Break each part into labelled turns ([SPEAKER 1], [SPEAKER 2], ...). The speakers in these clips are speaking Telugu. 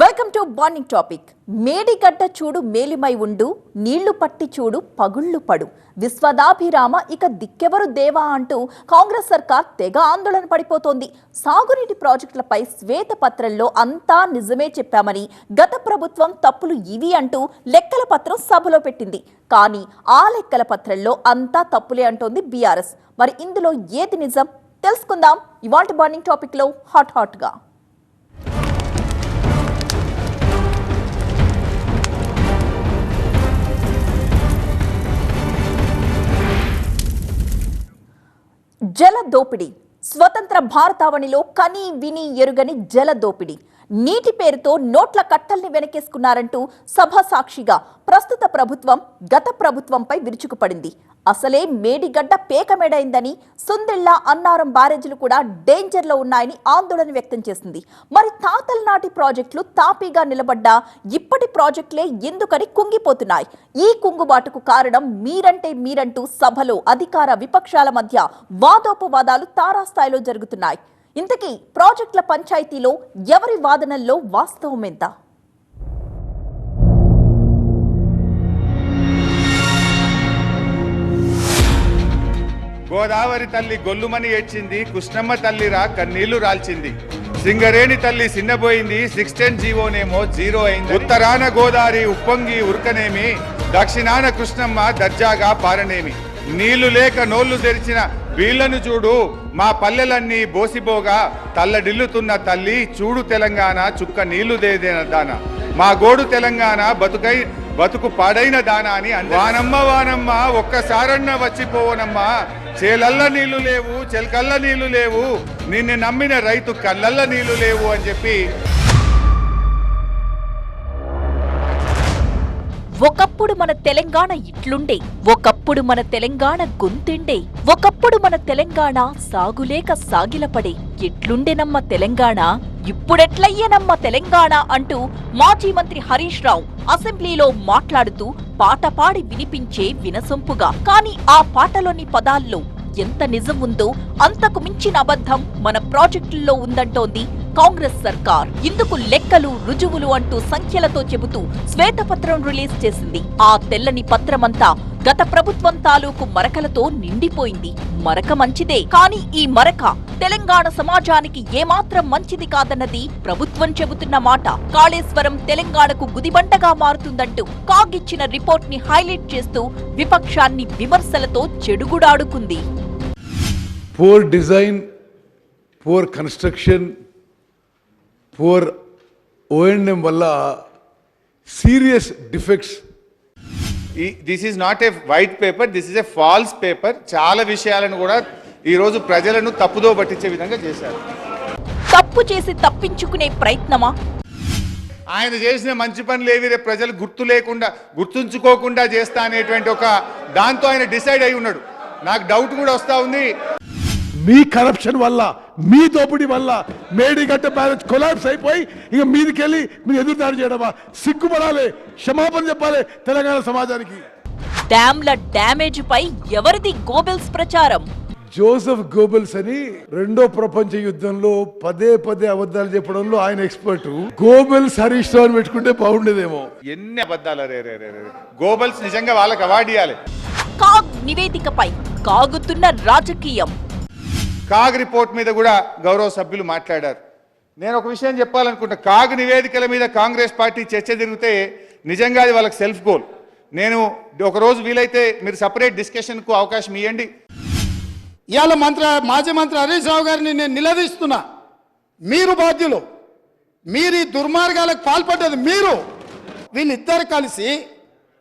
[SPEAKER 1] Welcome to burning topic Medigadda చూడు మేలిమై ఉండు నీళ్ళు పట్టి చూడు పగుళ్ళు పడు. విశ్వదాభిరామ ఇక దిక్కెవరు దేవా అంటూ కాంగ్రెస్ సర్కార్ తెగ ఆందోళన పడిపోతోంది. సాగునీటి ప్రాజెక్టులపై శ్వేతపత్రంలో అంతా నిజమే చెప్పామని గత ప్రభుత్వం తప్పులు ఇవి అంటూ లెక్కల పత్రం సభలో పెట్టింది. కానీ ఆ లెక్కల పత్రంలో అంతా తప్పులే అంటోంది బీఆర్ఎస్. మరి ఇందులో ఏది నిజం? తెలుసుకుందాం ఇవాల్టి బార్నింగ్ టాపిక్లో హాట్ హాట్గా. జల దోపిడీ. స్వతంత్ర భారతావనిలో కని విని ఎరుగని జల దోపిడీ. నీటి పేరుతో నోట్ల కట్టల్ని వెనకేసుకున్నారంటూ సభ సాక్షిగా ప్రస్తుత ప్రభుత్వం గత ప్రభుత్వంపై విరుచుకుపడింది. అసలే మేడిగడ్డ పేకమేడైందని సుందిళ్ళ అన్నారం బ్యారేజీలు కూడా డేంజర్లో ఉన్నాయని ఆందోళన వ్యక్తం చేసింది. మరి తాతల నాటి ప్రాజెక్టులు తాపీగా నిలబడ్డా ఇప్పటి ప్రాజెక్టులే ఎందుకని కుంగిపోతున్నాయి? ఈ కుంగుబాటుకు కారణం మీరంటే మీరంటూ సభలో అధికార విపక్షాల మధ్య వాదోపవాదాలు తారాస్థాయిలో జరుగుతున్నాయి. ఇంతకీ ప్రాజెక్టుల పంచాయతీలో ఎవరి వాదనల్లో వాస్తవం ఎంత?
[SPEAKER 2] గోదావరి తల్లి గొల్లుమని ఏడ్చింది కృష్ణమ్మ తల్లిరా కన్నీళ్ళు రాల్చింది. సింగరేణి తల్లి సిన్నబోయింది సిక్స్ టెన్ జీవోనేమో జీరో అయింది ఉత్తరాన గోదావరి ఉప్పొంగి ఉరకనేమి దక్షిణాన కృష్ణమ్మ దర్జాగా పారనేమి. నీళ్ళు లేక నోళ్ళు తెరిచిన వీళ్ళను చూడు. మా పల్లెలన్నీ బోసిబోగా తల్లడిల్లుతున్న తల్లి చూడు తెలంగాణ చుక్క నీళ్ళు దేదేన దాన. మా గోడు తెలంగాణ బతుకై బతుకు పాడైన దాన అని వానమ్మ వానమ్మ ఒక్కసారన్న వచ్చిపోవనమ్మా. చేలల్ల నీళ్ళు లేవు చెలకల్ల నీళ్ళు లేవు. నిన్ను నమ్మిన రైతు కళ్ళల్ల నీళ్ళు లేవు అని చెప్పి
[SPEAKER 1] ఒకప్పుడు మన తెలంగాణ ఇట్లుండే ఒకప్పుడు మన తెలంగాణ గొంతుండే ఒకప్పుడు మన తెలంగాణ సాగులేక సాగిలపడే ఎట్లుండెనమ్మ తెలంగాణ ఇప్పుడెట్లయ్యేనమ్మ తెలంగాణ అంటూ మాజీ మంత్రి హరీష్ రావు అసెంబ్లీలో మాట్లాడుతూ పాట పాడి వినిపించే వినసొంపుగా. కానీ ఆ పాటలోని పదాల్లో ఎంత నిజం ఉందో అంతకు మించిన అబద్ధం మన ప్రాజెక్టుల్లో ఉందంటోంది కాంగ్రెస్ సర్కార్. ఇందుకు లెక్కలు రుజువులు అంటూ సంఖ్యలతో చెబుతూ శ్వేతపత్రం రిలీజ్ చేసింది. ఆ తెల్లని పత్రమంతా గత ప్రభుత్వం తాలూకు మరకలతో నిండిపోయింది. మరక మంచిదే కానీ ఈ మరక తెలంగాణ సమాజానికి ఏమాత్రం మంచిది కాదన్నది ప్రభుత్వం చెబుతున్న మాట. కాళేశ్వరం తెలంగాణకు గుదిబండగా మారుతుందంటూ కాగిచ్చిన రిపోర్ట్ని హైలైట్ చేస్తూ విపక్షాన్ని విమర్శలతో చెడుగుడాడుకుంది.
[SPEAKER 3] Poor design poor construction poor O&M వల్ల serious defects
[SPEAKER 2] this is not a white paper this is a false paper చాలా విషయాలను కూడా ఈ రోజు ప్రజలను తప్పుదో పట్టించే విధంగా చేశారు.
[SPEAKER 1] తప్పు చేసి తప్పించుకునే ప్రయత్నమా?
[SPEAKER 2] ఆయన చేసిన మంచి పనులు ఏవి రేపు ప్రజలు గుర్తు లేకుండా గుర్తుంచుకోకుండా చేస్తా అనేటువంటి ఒక దాంతో ఆయన డిసైడ్ అయి ఉన్నాడు. నాకు డౌట్ కూడా వస్తా ఉంది.
[SPEAKER 3] మీ కరప్షన్ వల్ల మీ దోపిడీ వల్ల మేడిగడ్డ బ్యారేజ్ కొలాబ్స్ అయిపోయి ఇక మీదికెళ్ళి మీరు ఎదురుదాడి చేయడమా? సిగ్గుపడాలి క్షమాపణ చెప్పాలి తెలంగాణ సమాజానికి.
[SPEAKER 1] డ్యాంల డ్యామేజ్ పై ఎవరిది గోబెల్స్ ప్రచారం?
[SPEAKER 3] జోసెఫ్ గోబెల్స్ అని రెండో ప్రపంచ యుద్ధంలో పదే పదే అబద్ధాలు చెప్పడంలో ఆయన ఎక్స్పర్ట్. గోబెల్స్ హరీష్ రావు పెట్టుకుంటే బాగుండేదేమో.
[SPEAKER 2] ఎన్ని అబద్ధాలు? రే రే రే రే. గోబల్స్ నిజంగా వాళ్ళకి అవార్డు ఇవ్వాలి
[SPEAKER 1] కాగ్ నివేదికపై కాగుతున్న రాజకీయం.
[SPEAKER 2] కాగ్ రిపోర్ట్ మీద కూడా గౌరవ సభ్యులు మాట్లాడారు. నేను ఒక విషయం చెప్పాలనుకుంటా కాగ్ నివేదికల మీద కాంగ్రెస్ పార్టీ చర్చ జరిగితే నిజంగా అది వాళ్ళకి సెల్ఫ్ గోల్. నేను ఒక రోజు వీలైతే మీరు సపరేట్ డిస్కషన్కు అవకాశం ఇవ్వండి
[SPEAKER 4] ఇవాళ మంత్రి మాజీ మంత్రి హరీష్ రావు గారిని నేను నిలదీస్తున్నా. మీరు బాధ్యులు. మీరు ఈ దుర్మార్గాలకు పాల్పడ్డది మీరు. వీళ్ళిద్దరు కలిసి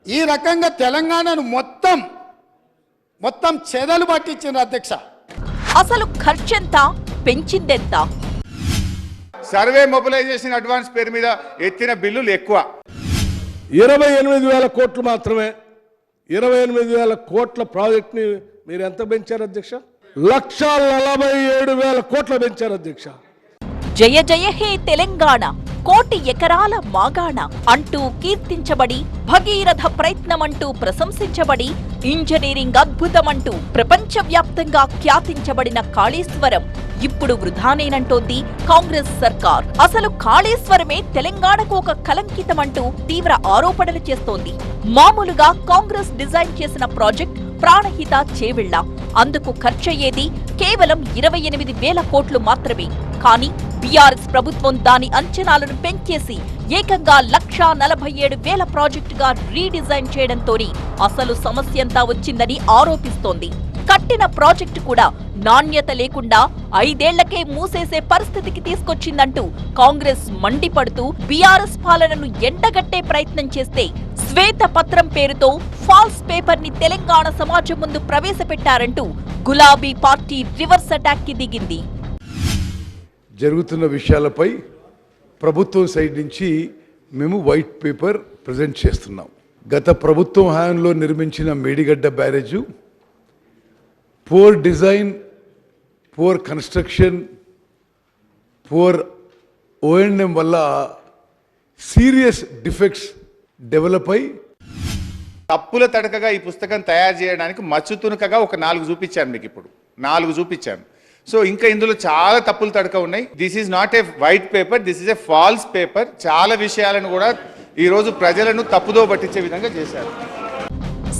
[SPEAKER 4] ఈ రకంగా తెలంగాణను మొత్తం మొత్తం చెదలు పట్టించిండ్రు అధ్యక్ష.
[SPEAKER 1] అసలు ఖర్చెంత? పెంచిందెంత?
[SPEAKER 2] సర్వే మొబిలైజేషన్ అడ్వాన్స్ పేరు మీద ఎత్తిన బిల్లులు ఎక్కువ.
[SPEAKER 5] ఇరవై ఎనిమిది వేల కోట్లు మాత్రమే. ఇరవై ఎనిమిది వేల కోట్ల ప్రాజెక్ట్ని మీరు ఎంత పెంచారు అధ్యక్ష? లక్ష నలభై ఏడు వేల కోట్ల పెంచారు అధ్యక్ష.
[SPEAKER 1] జయ జయ హే తెలంగాణ కోటి ఎకరాల మాగాణ అంటూ కీర్తించబడి భగీరథ ప్రయత్నమంటూ ప్రశంసించబడి ఇంజనీరింగ్ అద్భుతమంటూ ప్రపంచవ్యాప్తంగా ఖ్యాతించబడిన కాళేశ్వరం ఇప్పుడు వృధానేనంటోంది కాంగ్రెస్ సర్కార్. అసలు కాళేశ్వరమే తెలంగాణకు ఒక కలంకితమంటూ తీవ్ర ఆరోపణలు చేస్తోంది. మామూలుగా కాంగ్రెస్ డిజైన్ చేసిన ప్రాజెక్ట్ ప్రాణహిత చేవిళ్ళ అందుకు ఖర్చయ్యేది కేవలం ఇరవై ఎనిమిది వేల కోట్లు మాత్రమే. కానీ బీఆర్ఎస్ ప్రభుత్వం దాని అంచనాలను పెంచేసి ఏకంగా లక్షా నలభై ఏడు వేల ప్రాజెక్టుగా రీడిజైన్ చేయడంతోనే అసలు సమస్యంతా వచ్చిందని ఆరోపిస్తోంది. కట్టిన ప్రాజెక్టు కూడా నాణ్యత లేకుండా ఐదేళ్ళకే మూసేసే పరిస్థితికి తీసుకొచ్చిందంటూ కాంగ్రెస్ మండిపడుతూ బీఆర్ఎస్ పాలనను ఎండగట్టే ప్రయత్నం చేస్తే శ్వేత పత్రం పేరుతో ఫాల్స్ పేపర్ని తెలంగాణ సమాజం ముందు ప్రవేశపెట్టారంటూ గులాబీ పార్టీ రివర్స్ అటాక్కి దిగింది.
[SPEAKER 3] జరుగుతున్న విషయాలపై ప్రభుత్వం సైడ్ నుంచి మేము వైట్ పేపర్ ప్రజెంట్ చేస్తున్నాం. గత ప్రభుత్వం హయాంలో నిర్మించిన Medigadda barrage poor design poor construction poor ONM వల్ల సీరియస్ డిఫెక్ట్స్ డెవలప్ అయి
[SPEAKER 2] తప్పుల తడకగా ఈ పుస్తకం తయారు చేయడానికి మచ్చు తునకగా ఒక నాలుగు చూపించాను మీకు ఇప్పుడు. నాలుగు చూపించాను సో ఇంకా ఇందులో చాలా తప్పులు తడక ఉన్నాయి. This is not a white paper this is a false paper చాలా విషయాలను కూడా ఈరోజు ప్రజలను తప్పుదో పట్టించే విధంగా చేశారు.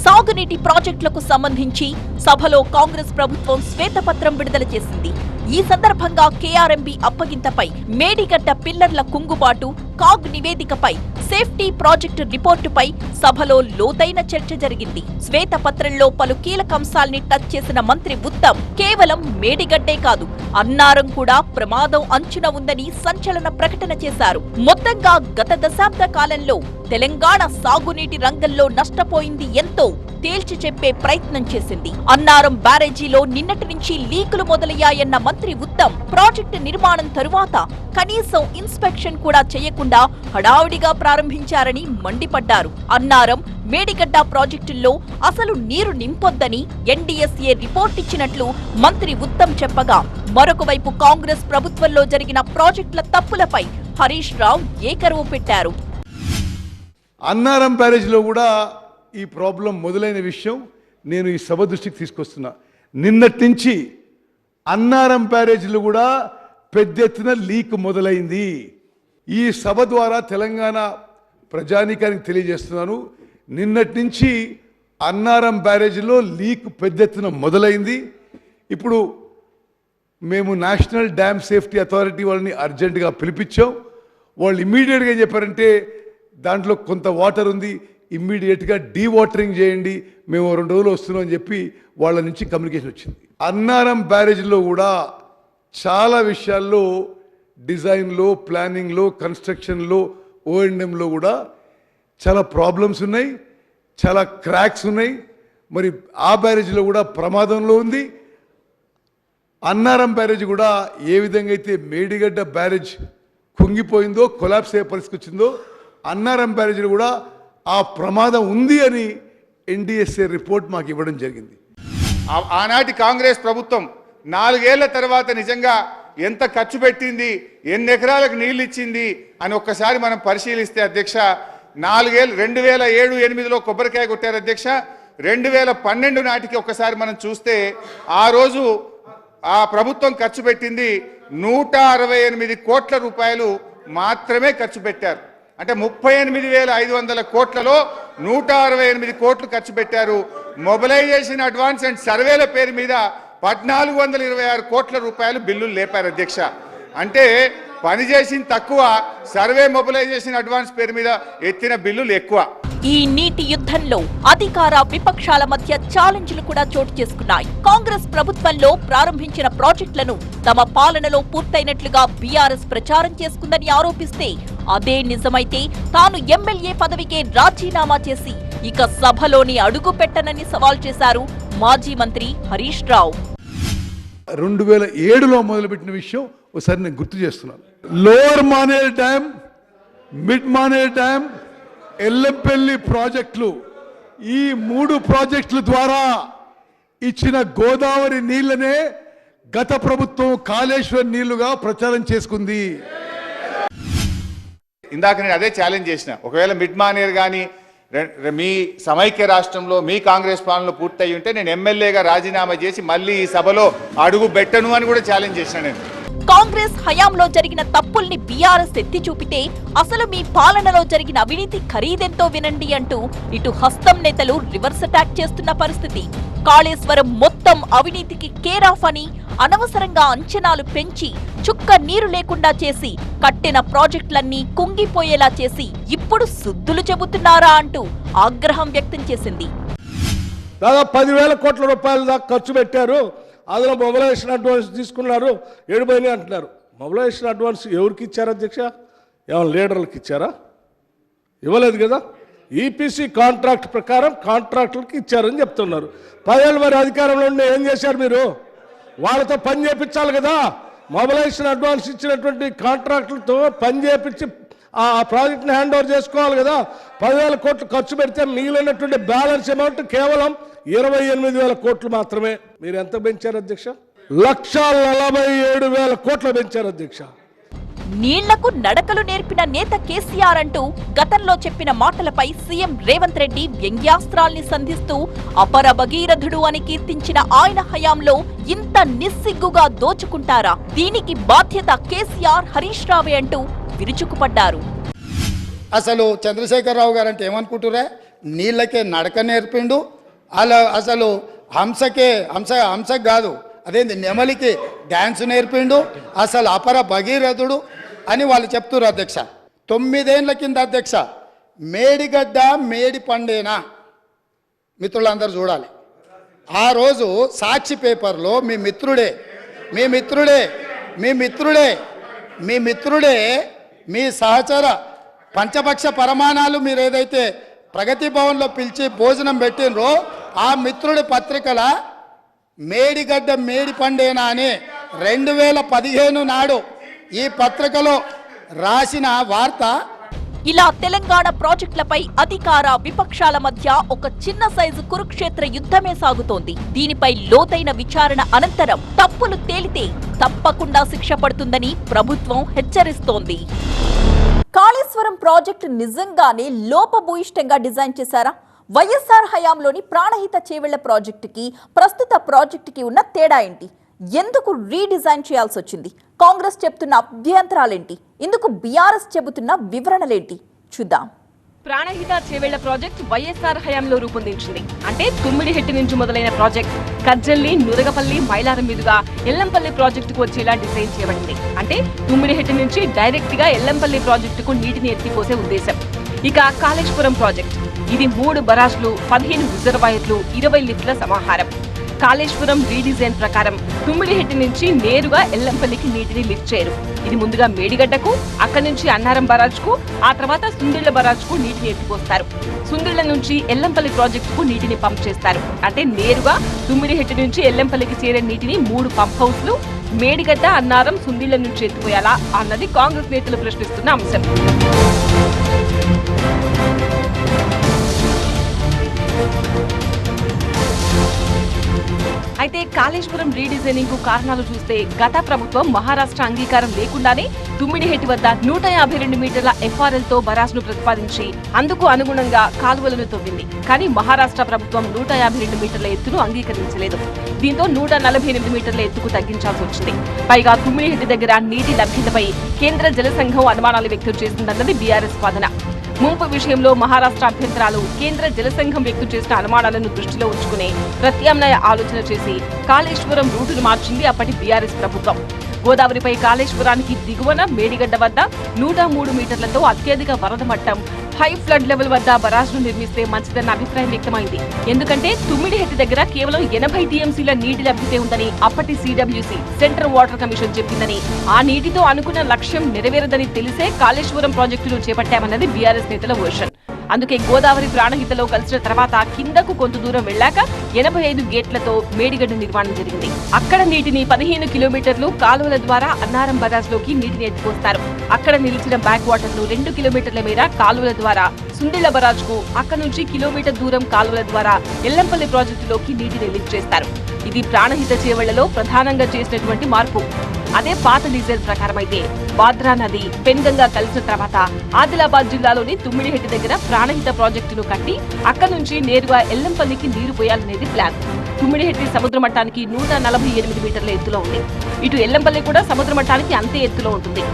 [SPEAKER 1] సాగునీటి ప్రాజెక్టులకు సంబంధించి సభలో కాంగ్రెస్ ప్రభుత్వం శ్వేతపత్రం విడుదల చేసింది. ఈ సందర్భంగా కేఆర్ఎంబి అప్పగింతపై మేడిగడ్డ పిల్లర్ల కుంగుబాటు కాగ్ నివేదికపై సేఫ్టీ ప్రాజెక్టు రిపోర్టుపై సభలో లోతైన చర్చ జరిగింది. శ్వేతపత్రంలో పలు కీలక అంశాల్ని టచ్ చేసిన మంత్రి ఉత్తమ్ కేవలం మేడిగడ్డే కాదు అన్నారం కూడా ప్రమాదం అంచున ఉందని సంచలన ప్రకటన చేశారు. మొత్తంగా గత దశాబ్ద కాలంలో తెలంగాణ సాగునీటి రంగంలో నష్టపోయింది ఎంతో తేల్చి చెప్పే ప్రయత్నం చేసింది. అన్నారం బ్యారేజీలో నిన్నటి నుంచి లీకులు మొదలయ్యాయన్న మంత్రి ఉత్తమ్ ప్రాజెక్టు నిర్మాణం తరువాత కనీసం ఇన్స్పెక్షన్ కూడా చేయకుండా హడావుడిగా ప్రారంభించారని మండిపడ్డారు. అన్నారం మేడిగడ్డ ప్రాజెక్టుల్లో అసలు నీరు నింపొద్దని ఎన్డీఎస్ఏ రిపోర్ట్ ఇచ్చినట్లు మంత్రి ఉత్తమ్ చెప్పగా మరొక వైపు కాంగ్రెస్ ప్రభుత్వంలో జరిగిన ప్రాజెక్టుల తప్పులపై హరీష్ రావు ఏకరువు పెట్టారు.
[SPEAKER 3] అన్నారం బ్యారేజ్లో కూడా ఈ ప్రాబ్లం మొదలైన విషయం నేను ఈ సభ దృష్టికి తీసుకొస్తున్నా. నిన్నటి నుంచి అన్నారం బ్యారేజ్లో కూడా పెద్ద ఎత్తున లీక్ మొదలైంది. ఈ సభ ద్వారా తెలంగాణ ప్రజానీకానికి తెలియజేస్తున్నాను. నిన్నటి నుంచి అన్నారం బ్యారేజ్లో లీక్ పెద్ద ఎత్తున మొదలైంది. ఇప్పుడు మేము నేషనల్ డ్యామ్ సేఫ్టీ అథారిటీ వాళ్ళని అర్జెంటుగా పిలిపించాం. వాళ్ళు ఇమ్మీడియట్గా చెప్పారంటే దాంట్లో కొంత వాటర్ ఉంది ఇమ్మీడియట్గా డీవాటరింగ్ చేయండి మేము రెండు రోజులు వస్తున్నాం అని చెప్పి వాళ్ళ నుంచి కమ్యూనికేషన్ వచ్చింది. అన్నారం బ్యారేజ్లో కూడా చాలా విషయాల్లో డిజైన్లో ప్లానింగ్లో కన్స్ట్రక్షన్లో ఓఎండ్ఎంలో కూడా చాలా ప్రాబ్లమ్స్ ఉన్నాయి చాలా క్రాక్స్ ఉన్నాయి. మరి ఆ బ్యారేజ్లో కూడా ప్రమాదంలో ఉంది. అన్నారం బ్యారేజ్ కూడా ఏ విధంగా అయితే మేడిగడ్డ బ్యారేజ్ కుంగిపోయిందో కొలాప్స్ అయ్యే పరిస్థితి వచ్చిందో అన్నారం బ్యారేజ్లో కూడా ఆ ప్రమాదం ఉంది అని ఎన్డీఎస్ఏ రిపోర్ట్ మాకు ఇవ్వడం జరిగింది.
[SPEAKER 2] ఆనాటి కాంగ్రెస్ ప్రభుత్వం నాలుగేళ్ళ తర్వాత నిజంగా ఎంత ఖర్చు పెట్టింది ఎన్ని ఎకరాలకు నీళ్ళు ఇచ్చింది అని ఒక్కసారి మనం పరిశీలిస్తే అధ్యక్ష నాలుగేళ్ళు రెండు వేల ఏడు ఎనిమిదిలో కొబ్బరికాయ కొట్టారు అధ్యక్ష రెండు వేల పన్నెండు నాటికి ఒక్కసారి మనం చూస్తే ఆ రోజు ఆ ప్రభుత్వం ఖర్చు పెట్టింది నూట అరవై ఎనిమిది కోట్ల రూపాయలు మాత్రమే ఖర్చు పెట్టారు. అంటే ముప్పై ఎనిమిది వేల ఐదు వందల కోట్లలో నూట అరవై ఎనిమిది కోట్లు ఖర్చు పెట్టారు. మొబిలైజేషన్ అడ్వాన్స్ అండ్ సర్వేల పేరు మీద పద్నాలుగు వందల ఇరవై ఆరు కోట్ల రూపాయలు బిల్లులు లేపారు అధ్యక్ష. అంటే పని చేసింది తక్కువ సర్వే మొబిలైజేషన్ అడ్వాన్స్ పేరు మీద ఎత్తిన బిల్లులు ఎక్కువ.
[SPEAKER 1] ఈ నీటి యుద్ధంలో అధికార విపక్షాల మధ్య ఛాలెంజ్లు కూడా చోటు చేసుకున్నాయి. కాంగ్రెస్ ప్రభుత్వంలో ప్రారంభించిన ప్రాజెక్టులను తమ పాలనలో పూర్తయినట్లుగా బీఆర్ఎస్ ప్రచారం చేసుకుందని ఆరోపిస్తే అదే నిజమైతే తాను ఎమ్మెల్యే పదవికే రాజీనామా చేసి ఇక సభలోని అడుగు పెట్టనని సవాల్ చేశారు మాజీ మంత్రి హరీష్ రావు.
[SPEAKER 3] రెండు వేల ఏడులో మొదలుపెట్టిన విషయం ఒకసారి నేను గుర్తు చేస్తున్నాను. Lower Maner dam mid Maner dam Yellampalli ప్రాజెక్టులు ఈ మూడు ప్రాజెక్టుల ద్వారా ఇచ్చిన గోదావరి నీళ్ళనే గత ప్రభుత్వం కాళేశ్వరం నీళ్ళుగా ప్రచారం చేసుకుంది.
[SPEAKER 2] ఇందాక నేను అదే ఛాలెంజ్ చేసిన. ఒకవేళ మిడ్ మానేర్ కానీ మీ సమైక్య రాష్ట్రంలో మీ కాంగ్రెస్ పాలన పూర్తయి ఉంటే నేను ఎమ్మెల్యేగా రాజీనామా చేసి మళ్ళీ ఈ సభలో అడుగు పెట్టను అని కూడా ఛాలెంజ్ చేసిన నేను.
[SPEAKER 1] కాంగ్రెస్ హయాంలో జరిగిన తప్పుల్ని బీఆర్ఎస్ ఎత్తి చూపితే అసలు మీ పాలనలో జరిగిన అవినీతి ఖరీదెంతో వినండి అంటూ ఇటు హస్తం నేతలు రివర్స్ అటాక్ చేస్తున్న పరిస్థితి. కాళేశ్వరం మొత్తం అవినీతికి కేర్ ఆఫ్ అని అనవసరంగా అంచనాలు పెంచి చుక్క నీరు లేకుండా చేసి కట్టిన ప్రాజెక్టులన్నీ కుంగిపోయేలా చేసి ఇప్పుడు సుద్దులు చెబుతున్నారా అంటూ ఆగ్రహం వ్యక్తం చేసింది.
[SPEAKER 5] దాదాపు పదివేల కోట్ల రూపాయల దాకా ఖర్చు పెట్టారు. అందులో మొబలైజేషన్ అడ్వాన్స్ తీసుకున్నారు. ఏడుపోయినాయి అంటున్నారు. మొబలైజేషన్ అడ్వాన్స్ ఎవరికి ఇచ్చారు అధ్యక్ష? ఏమైనా లీడర్లకు ఇచ్చారా? ఇవ్వలేదు కదా? ఈపీసీ కాంట్రాక్ట్ ప్రకారం కాంట్రాక్టులకి ఇచ్చారని చెప్తున్నారు. పదేళ్ళు మరి అధికారంలో ఉండి ఏం చేశారు మీరు? వాళ్ళతో పని చేయించాలి కదా. మొబలైజేషన్ అడ్వాన్స్ ఇచ్చినటువంటి కాంట్రాక్టులతో పని చేయించి ఆ ప్రాజెక్ట్ని హ్యాండ్ ఓవర్ చేసుకోవాలి కదా. పదివేల కోట్లు ఖర్చు పెడితే మిగిలినటువంటి బ్యాలెన్స్ అమౌంట్ కేవలం ఇరవై ఎనిమిది వేల కోట్లు మాత్రమే. మీరు ఎంత పెంచారు అధ్యక్ష? లక్ష నలభై ఏడు వేల కోట్లు పెంచారు అధ్యక్ష.
[SPEAKER 1] నీళ్ళకు నడకలు నేర్పిన నేత కేసీఆర్ అంటూ గతంలో చెప్పిన మాటలపై సీఎం రేవంత్ రెడ్డి వ్యంగ్యాస్త్రాల్ని సంధిస్తూ అపర భగీరథుడు అని కీర్తించిన ఆయన హయాంలో ఇంత నిస్సిగ్గుగా దోచుకుంటారా? దీనికి బాధ్యత కేసీఆర్ హరీష్ రావే అంటూ విరుచుకుపడ్డారు.
[SPEAKER 4] అసలు చంద్రశేఖరరావు గారు అంటే ఏమనుకుంటురా నీళ్ళకే నడక నేర్పిండు అలా అసలు హంసకే హంస హంసకు కాదు. అదేంది నెమలికి డ్యాన్స్ నేర్పిండు అసలు అపర భగీరథుడు అని వాళ్ళు చెప్తున్నారు అధ్యక్ష. తొమ్మిదేండ్ల కింద అధ్యక్ష మేడిగడ్డ మేడి పండేనా? మిత్రులందరూ చూడాలి. ఆ రోజు సాక్షి పేపర్లో మీ మిత్రుడే మీ మిత్రుడే మీ మిత్రుడే మీ మిత్రుడే మీ సహచర పంచపక్ష పరమాణాలు మీరు ఏదైతే ప్రగతి భవన్లో పిలిచి భోజనం పెట్టినరో ఆ మిత్రుడి పత్రికల మేడిగడ్డ మేడి పండేనా అని రెండు వేల పదిహేను నాడు ఈ పత్రికలో రాసిన వార్త.
[SPEAKER 1] ఇలా తెలంగాణ ప్రాజెక్టులపై అధికార విపక్షాల మధ్య ఒక చిన్న సైజు కురుక్షేత్ర యుద్ధమే సాగుతోంది. దీనిపై లోతైన విచారణ అనంతరం తప్పులు తేలితే తప్పకుండా శిక్ష పడుతుందని ప్రభుత్వం హెచ్చరిస్తోంది. కాళేశ్వరం ప్రాజెక్టు నిజంగానే లోపభూయిష్టంగా డిజైన్ చేశారా? వైఎస్ఆర్ హయాంలోని ప్రాణహిత చేవెళ్ళ ప్రాజెక్టుకి ప్రస్తుత ప్రాజెక్టుకి ఉన్న తేడా ఏంటి? ఎందుకు రీడిజైన్ చేయాల్సి వచ్చింది? కాంగ్రెస్ చెప్తున్న అభ్యంతరాలేంటి? ఇందుకు బీఆర్ఎస్ చెబుతున్న వివరణలేంటి? చూద్దాం.
[SPEAKER 6] ప్రాణహిత చేవేళ్ళ ప్రాజెక్ట్ వైఎస్ఆర్ హయాంలో రూపొందించింది. అంటే తుమ్మిడిహెట్టి నుంచి మొదలైన ప్రాజెక్ట్. కజ్జల్లి నురగపల్లి మైలారం మీదుగా ఎల్లంపల్లి ప్రాజెక్టుకు వచ్చేలా డిజైన్ చేయబడింది. అంటే తుమ్మిడిహెట్టి నుంచి డైరెక్ట్గా ఎల్లంపల్లి ప్రాజెక్టుకు నీటిని ఎత్తిపోసే ఉద్దేశం. ఇక కాళేశ్వరం ప్రాజెక్ట్. ఇది మూడు బరాజ్లు పదిహేను రిజర్వాయర్లు ఇరవై లిఫ్ట్ల సమాహారం. కాళేశ్వరం రీడిజైన్ ప్రకారం తుమ్మిడిహెట్టి నుంచి నేరుగా ఎల్లంపల్లికి నీటిని లిఫ్ట్ చేయరు. ఇది ముందుగా మేడిగడ్డకు అక్కడి నుంచి అన్నారం బరాజ్కు ఆ తర్వాత సుందిళ్ళ బరాజ్కు నీటిని ఎత్తిపోస్తారు. సుందిళ్ళ నుంచి ఎల్లంపల్లి ప్రాజెక్టుకు నీటిని పంప్ చేస్తారు. అంటే నేరుగా తుమ్మిడిహెట్టి నుంచి ఎల్లంపల్లికి చేరే నీటిని మూడు పంప్ హౌస్లు మేడిగడ్డ అన్నారం సుందిళ్ళ నుంచి ఎత్తిపోయాలా అన్నది కాంగ్రెస్ నేతలు ప్రశ్నిస్తున్న అంశం. అయితే కాళేశ్వరం రీడిజైనింగ్కు కారణాలు చూస్తే గత ప్రభుత్వం మహారాష్ట్ర అంగీకారం లేకుండానే తుమ్మిడిహెట్టి వద్ద నూట యాభై రెండు మీటర్ల ఎఫ్ఆర్ఎల్తో బరాజ్ను ప్రతిపాదించి అందుకు అనుగుణంగా కాలువలను తవ్వింది. కానీ మహారాష్ట్ర ప్రభుత్వం నూట యాభై రెండు మీటర్ల ఎత్తును అంగీకరించలేదు. దీంతో నూట నలభై ఎనిమిది మీటర్ల ఎత్తుకు తగ్గించాల్సి వచ్చింది. పైగా తుమ్మిడిహెట్టి దగ్గర నీటి లభ్యతపై కేంద్ర జలసంఘం అనుమానాలు వ్యక్తం చేసిందన్నది బీఆర్ఎస్ వాదన. ముంపు విషయంలో మహారాష్ట్ర అభ్యంతరాలు కేంద్ర జలసంఘం వ్యక్తం చేసిన అనుమానాలను దృష్టిలో ఉంచుకుని ప్రత్యామ్నాయ ఆలోచన చేసి కాళేశ్వరం రూటును మార్చింది అప్పటి బీఆర్ఎస్ ప్రభుత్వం. గోదావరిపై కాళేశ్వరానికి దిగువన మేడిగడ్డ వద్ద నూట మూడు మీటర్లతో అత్యధిక వరద మట్టం హై ఫ్లడ్ లెవెల్ వద్ద బరాజ్ను నిర్మిస్తే మంచిదన్న అభిప్రాయం వ్యక్తమైంది. ఎందుకంటే తుమ్మిడిహెట్టి దగ్గర కేవలం ఎనభై టీఎంసీల నీటి లభ్యతే ఉందని అప్పటి సిడబ్ల్యూసీ సెంట్రల్ వాటర్ కమిషన్ చెప్పిందని. ఆ నీటితో అనుకున్న లక్ష్యం నెరవేరదని తెలిసే కాళేశ్వరం ప్రాజెక్టును చేపట్టామన్నది బీఆర్ఎస్ నేతల వర్షన్. అందుకే గోదావరి ప్రాణహితలో కలిసిన తర్వాత కిందకు కొంత దూరం వెళ్ళాక ఎనభై ఐదు గేట్లతో మేడిగడ్డ నిర్మాణం జరిగింది. అక్కడ నీటిని పదిహేను కిలోమీటర్లు కాలువల ద్వారా అన్నారం బరాజ్లోకి నీటిని ఎత్తిపోస్తారు. అక్కడ నిలిచిన బ్యాక్ వాటర్ను రెండు కిలోమీటర్ల మేర కాలువల ద్వారా సుండిళ్ళ బరాజ్కు అక్కడ నుంచి కిలోమీటర్ దూరం కాలువల ద్వారా ఎల్లంపల్లి ప్రాజెక్టులోకి నీటిని లిఫ్ట్ చేస్తారు. ఇది ప్రాణహిత చేవళ్ళలో ప్రధానంగా చేసినటువంటి మార్పు. అదే పాత డీజిల్ ప్రకారం అయితే బాద్రా నది పెన్గంగా కలిసిన తర్వాత ఆదిలాబాద్ జిల్లాలోని తుమ్మిడిహెట్టి దగ్గర ప్రాణహిత ప్రాజెక్టును కట్టి అక్కడి నుంచి నేరుగా ఎల్లంపల్లికి నీరు పోయాలనేది ప్లాన్. తుమ్మిడిహెట్టి సముద్ర మట్టానికి నూట నలభై ఎనిమిది మీటర్ల ఎత్తులో ఉంది. ఇటు ఎల్లంపల్లి కూడా సముద్ర మట్టానికి అంతే ఎత్తులో ఉంటుంది.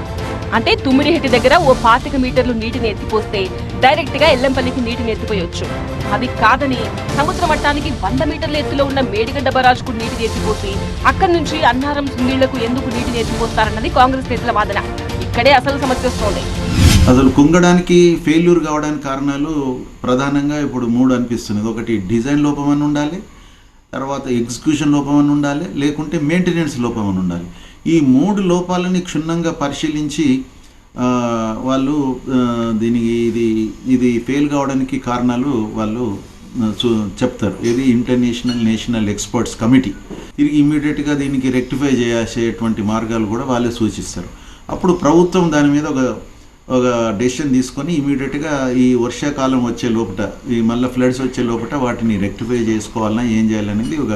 [SPEAKER 6] అంటే తుమ్మిడిహెట్టి దగ్గర ఓ పాతిక మీటర్లు నీటిని ఎత్తిపోస్తే డైరెక్ట్గా ఎల్లంపల్లికి నీటిని ఎత్తిపోయొచ్చు. అది కాదని సముద్ర మట్టానికి వంద మీటర్ల ఎత్తులో ఉన్న మేడిగడ్డ బరాజ్కు నీటిని ఎత్తిపోసి అక్కడి నుంచి అన్నారం సుందీళ్ళకు ఎందుకు నీటిని ఎత్తిపోస్తారన్నది కాంగ్రెస్ నేతల వాదన. ఇక్కడే అసలు సమస్య వస్తోంది.
[SPEAKER 7] అసలు కుంగడానికి ఫెయిల్యూర్ కావడానికి కారణాలు ప్రధానంగా ఇప్పుడు మూడు అనిపిస్తున్నది. ఒకటి డిజైన్ లోపం అని ఉండాలి తర్వాత ఎగ్జిక్యూషన్ లోపం అని ఉండాలి లేకుంటే మెయింటెనెన్స్ లోపం అని ఉండాలి. ఈ మూడు లోపాలని క్షుణ్ణంగా పరిశీలించి వాళ్ళు దీనికి ఇది ఇది ఫెయిల్ కావడానికి కారణాలు వాళ్ళు చెప్తారు. ఇది ఇంటర్నేషనల్ నేషనల్ ఎక్స్పర్ట్స్ కమిటీ తిరిగి ఇమ్మీడియట్గా దీనికి రెక్టిఫై చేసేటువంటి మార్గాలు కూడా వాళ్ళే సూచిస్తారు. అప్పుడు ప్రభుత్వం దాని మీద ఒక ఒక డెసిషన్ తీసుకొని ఇమీడియట్గా ఈ వర్షాకాలం వచ్చే లోపట ఈ మళ్ళీ ఫ్లడ్స్ వచ్చే లోపట వాటిని రెక్టిఫై చేసుకోవాలన్నా ఏం చేయాలనేది ఒక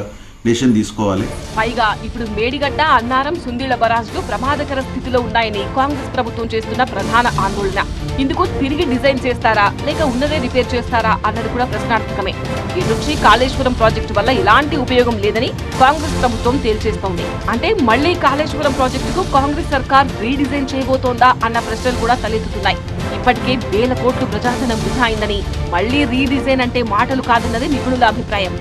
[SPEAKER 7] డెసిషన్ తీసుకోవాలి.
[SPEAKER 6] పైగా ఇప్పుడు మేడిగడ్డ అన్నారం సుందీళ్ళ బరాజ్లు ప్రమాదకర స్థితిలో ఉన్నాయని కాంగ్రెస్ ప్రభుత్వం చేస్తున్న ప్రధాన ఆందోళన. ఇందుకు తిరిగి డిజైన్ చేస్తారా? లేక ఉన్నదే రిపేర్ చేస్తారా? అన్నది కూడా ప్రశ్నార్థకమే. ఈ నుంచి కాళేశ్వరం ప్రాజెక్టు వల్ల ఎలాంటి ఉపయోగం లేదని కాంగ్రెస్ ప్రభుత్వం తేల్చేస్తోంది. అంటే మళ్ళీ కాళేశ్వరం ప్రాజెక్టుకు కాంగ్రెస్ సర్కార్ రీడిజైన్ చేయబోతోందా అన్న ప్రశ్నలు కూడా తలెత్తుతున్నాయి. ఇప్పటికే వేల కోట్లు ప్రజాధనం వృధా అయిందని మళ్ళీ రీడిజైన్ అంటే మాటలు కాదన్నది నిపుణుల అభిప్రాయం.